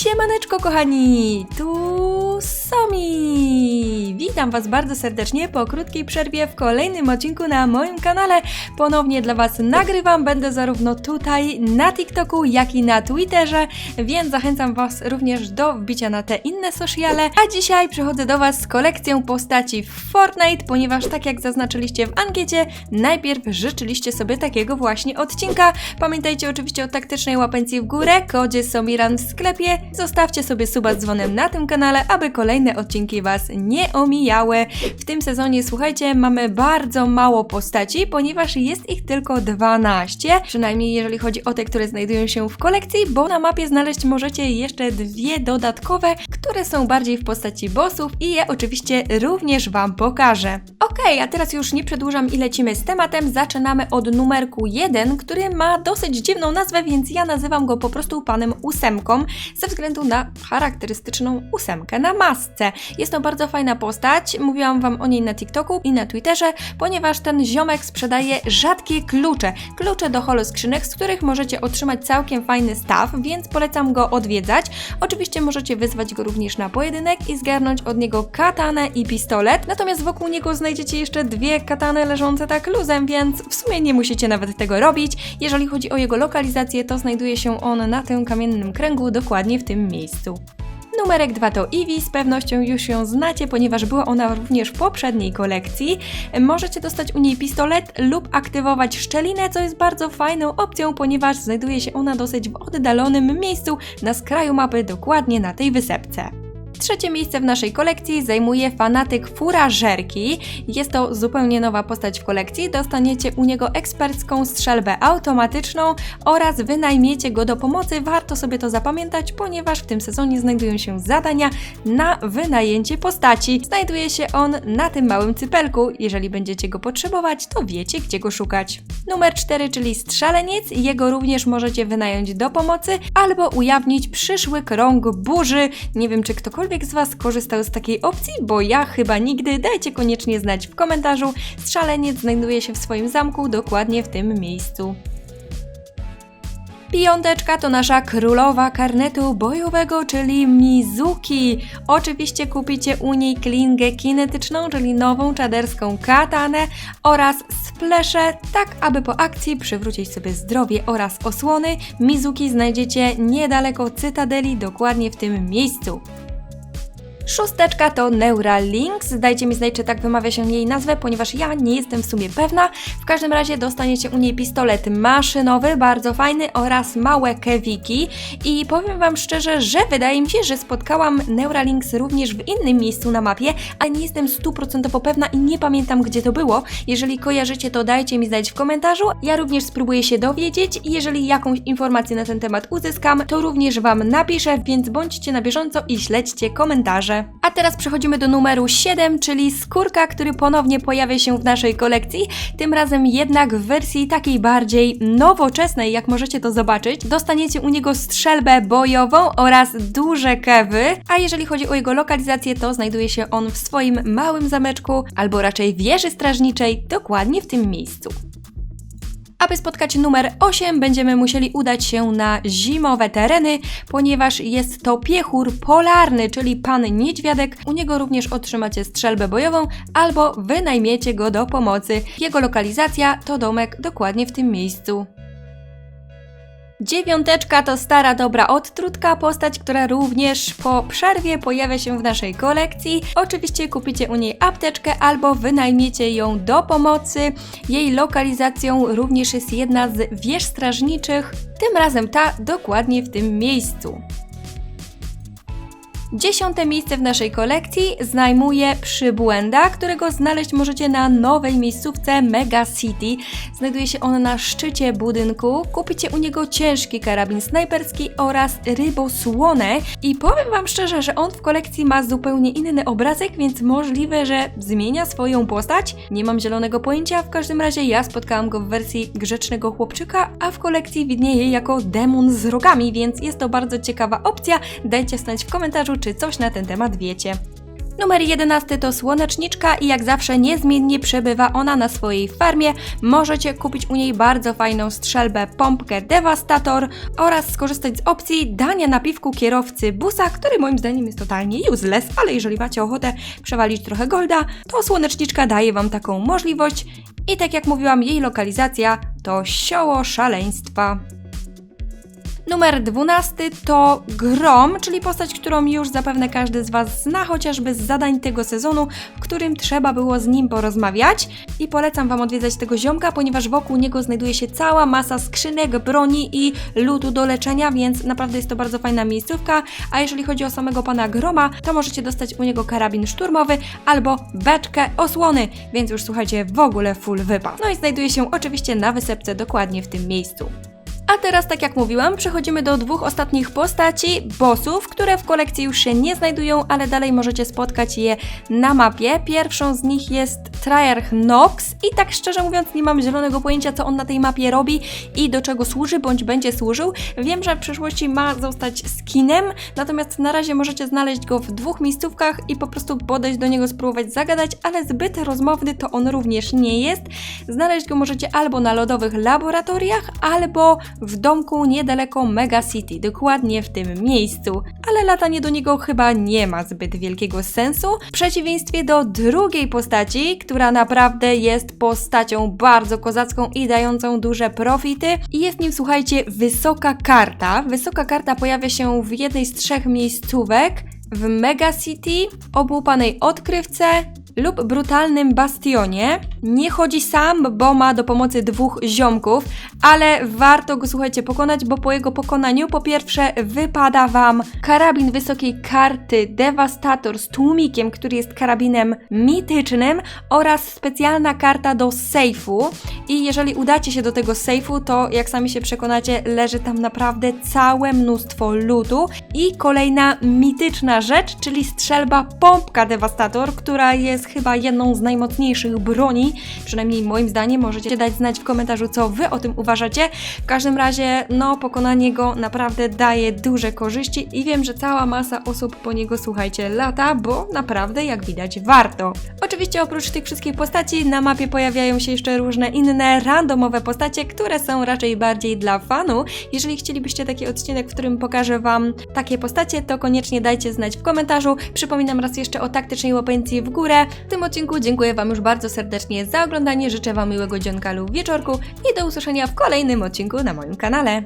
Siemaneczko kochani, tu Witam Was bardzo serdecznie po krótkiej przerwie w kolejnym odcinku na moim kanale. Ponownie dla Was nagrywam, będę zarówno tutaj na TikToku, jak i na Twitterze, więc zachęcam Was również do wbicia na te inne sociale. A dzisiaj przychodzę do Was z kolekcją postaci w Fortnite, ponieważ tak jak zaznaczyliście w ankiecie, najpierw życzyliście sobie takiego właśnie odcinka. Pamiętajcie oczywiście o taktycznej łapencji w górę, kodzie Somiran w sklepie. Zostawcie sobie suba z dzwonem na tym kanale, aby kolejne odcinki Was nie omijały. W tym sezonie, słuchajcie, mamy bardzo mało postaci, ponieważ jest ich tylko 12, przynajmniej jeżeli chodzi o te, które znajdują się w kolekcji, bo na mapie znaleźć możecie jeszcze dwie dodatkowe, które są bardziej w postaci bossów i je oczywiście również Wam pokażę. Okej, a teraz już nie przedłużam i lecimy z tematem. Zaczynamy od numerku 1, który ma dosyć dziwną nazwę, więc ja nazywam go po prostu panem ósemką, ze względu na charakterystyczną ósemkę na masce. Jest to bardzo fajna postać, mówiłam Wam o niej na TikToku i na Twitterze, ponieważ ten ziomek sprzedaje rzadkie klucze. Klucze do holoskrzynek, z których możecie otrzymać całkiem fajny staw, więc polecam go odwiedzać. Oczywiście możecie wyzwać go również na pojedynek i zgarnąć od niego katanę i pistolet, natomiast wokół niego znajdziecie jeszcze dwie katany leżące tak luzem, więc w sumie nie musicie nawet tego robić. Jeżeli chodzi o jego lokalizację, to znajduje się on na tym kamiennym kręgu, dokładnie w tym miejscu. Numerek 2 to Eevee, z pewnością już ją znacie, ponieważ była ona również w poprzedniej kolekcji. Możecie dostać u niej pistolet lub aktywować szczelinę, co jest bardzo fajną opcją, ponieważ znajduje się ona dosyć w oddalonym miejscu na skraju mapy, dokładnie na tej wysepce. Trzecie miejsce w naszej kolekcji zajmuje fanatyk furażerki. Jest to zupełnie nowa postać w kolekcji. Dostaniecie u niego ekspercką strzelbę automatyczną oraz wynajmiecie go do pomocy. Warto sobie to zapamiętać, ponieważ w tym sezonie znajdują się zadania na wynajęcie postaci. Znajduje się on na tym małym cypelku. Jeżeli będziecie go potrzebować, to wiecie gdzie go szukać. Numer 4, czyli strzeleniec. Jego również możecie wynająć do pomocy albo ujawnić przyszły krąg burzy. Nie wiem, czy ktokolwiek z Was korzystał z takiej opcji, bo ja chyba nigdy. Dajcie koniecznie znać w komentarzu. Strzeleniec znajduje się w swoim zamku, dokładnie w tym miejscu. Piąteczka to nasza królowa karnetu bojowego, czyli Mizuki. Oczywiście kupicie u niej klingę kinetyczną, czyli nową czaderską katanę oraz splesze, tak aby po akcji przywrócić sobie zdrowie oraz osłony. Mizuki znajdziecie niedaleko Cytadeli, dokładnie w tym miejscu. Szósteczka to Neuralinks. Dajcie mi znać, czy tak wymawia się jej nazwę, ponieważ ja nie jestem w sumie pewna. W każdym razie dostaniecie u niej pistolet maszynowy, bardzo fajny oraz małe kewiki. I powiem Wam szczerze, że wydaje mi się, że spotkałam Neuralinks również w innym miejscu na mapie, ale nie jestem stuprocentowo pewna i nie pamiętam, gdzie to było. Jeżeli kojarzycie, to dajcie mi znać w komentarzu. Ja również spróbuję się dowiedzieć i jeżeli jakąś informację na ten temat uzyskam, to również Wam napiszę, więc bądźcie na bieżąco i śledźcie komentarze. A teraz przechodzimy do numeru 7, czyli skórka, który ponownie pojawia się w naszej kolekcji. Tym razem jednak w wersji takiej bardziej nowoczesnej, jak możecie to zobaczyć. Dostaniecie u niego strzelbę bojową oraz duże kewy. A jeżeli chodzi o jego lokalizację, to znajduje się on w swoim małym zameczku, albo raczej wieży strażniczej, dokładnie w tym miejscu. Aby spotkać numer 8, będziemy musieli udać się na zimowe tereny, ponieważ jest to piechur polarny, czyli pan niedźwiadek. U niego również otrzymacie strzelbę bojową albo wynajmiecie go do pomocy. Jego lokalizacja to domek dokładnie w tym miejscu. Dziewiąteczka to stara dobra odtrutka, postać, która również po przerwie pojawia się w naszej kolekcji. Oczywiście kupicie u niej apteczkę albo wynajmiecie ją do pomocy. Jej lokalizacją również jest jedna z wież strażniczych, tym razem ta dokładnie w tym miejscu. Dziesiąte miejsce w naszej kolekcji zajmuje przybłęda, którego znaleźć możecie na nowej miejscówce Mega City. Znajduje się on na szczycie budynku. Kupicie u niego ciężki karabin snajperski oraz rybosłonę. I powiem Wam szczerze, że on w kolekcji ma zupełnie inny obrazek, więc możliwe, że zmienia swoją postać. Nie mam zielonego pojęcia, w każdym razie ja spotkałam go w wersji grzecznego chłopczyka, a w kolekcji widnieje jako demon z rogami, więc jest to bardzo ciekawa opcja. Dajcie znać w komentarzu, czy coś na ten temat wiecie. Numer 11 to słoneczniczka i jak zawsze niezmiennie przebywa ona na swojej farmie. Możecie kupić u niej bardzo fajną strzelbę pompkę Devastator oraz skorzystać z opcji dania napiwku kierowcy busa, który moim zdaniem jest totalnie useless, ale jeżeli macie ochotę przewalić trochę golda, to słoneczniczka daje Wam taką możliwość i tak jak mówiłam, jej lokalizacja to sioło szaleństwa. Numer 12 to Grom, czyli postać, którą już zapewne każdy z Was zna, chociażby z zadań tego sezonu, w którym trzeba było z nim porozmawiać. I polecam Wam odwiedzać tego ziomka, ponieważ wokół niego znajduje się cała masa skrzynek, broni i lutu do leczenia, więc naprawdę jest to bardzo fajna miejscówka. A jeżeli chodzi o samego pana Groma, to możecie dostać u niego karabin szturmowy albo beczkę osłony, więc już słuchajcie, w ogóle full wypas. No i znajduje się oczywiście na wysepce dokładnie w tym miejscu. A teraz, tak jak mówiłam, przechodzimy do dwóch ostatnich postaci, bossów, które w kolekcji już się nie znajdują, ale dalej możecie spotkać je na mapie. Pierwszą z nich jest Triarch Nox i tak szczerze mówiąc nie mam zielonego pojęcia, co on na tej mapie robi i do czego służy, bądź będzie służył. Wiem, że w przyszłości ma zostać skinem, natomiast na razie możecie znaleźć go w dwóch miejscówkach i po prostu podejść do niego, spróbować zagadać, ale zbyt rozmowny to on również nie jest. Znaleźć go możecie albo na lodowych laboratoriach, albo w domku niedaleko Mega City, dokładnie w tym miejscu. Ale latanie do niego chyba nie ma zbyt wielkiego sensu, w przeciwieństwie do drugiej postaci, która naprawdę jest postacią bardzo kozacką i dającą duże profity. I jest nim, słuchajcie, wysoka karta. Wysoka karta pojawia się w jednej z trzech miejscówek w Mega City, obłupanej odkrywce lub brutalnym bastionie. Nie chodzi sam, bo ma do pomocy dwóch ziomków, ale warto go słuchajcie pokonać, bo po jego pokonaniu po pierwsze wypada wam karabin wysokiej karty Devastator z tłumikiem, który jest karabinem mitycznym oraz specjalna karta do sejfu. I jeżeli udacie się do tego sejfu, to jak sami się przekonacie, leży tam naprawdę całe mnóstwo lutu. I kolejna mityczna rzecz, czyli strzelba pompka Devastator, która jest chyba jedną z najmocniejszych broni, przynajmniej moim zdaniem. Możecie dać znać w komentarzu, co wy o tym uważacie. W każdym razie, no, pokonanie go naprawdę daje duże korzyści i wiem, że cała masa osób po niego, słuchajcie, lata, bo naprawdę, jak widać, warto. Oczywiście oprócz tych wszystkich postaci na mapie pojawiają się jeszcze różne inne randomowe postacie, które są raczej bardziej dla fanu. Jeżeli chcielibyście taki odcinek, w którym pokażę Wam takie postacie, to koniecznie dajcie znać w komentarzu. Przypominam raz jeszcze o taktycznej łapeńcji w górę. W tym odcinku dziękuję Wam już bardzo serdecznie za oglądanie, życzę Wam miłego dzionka lub wieczorku i do usłyszenia w kolejnym odcinku na moim kanale.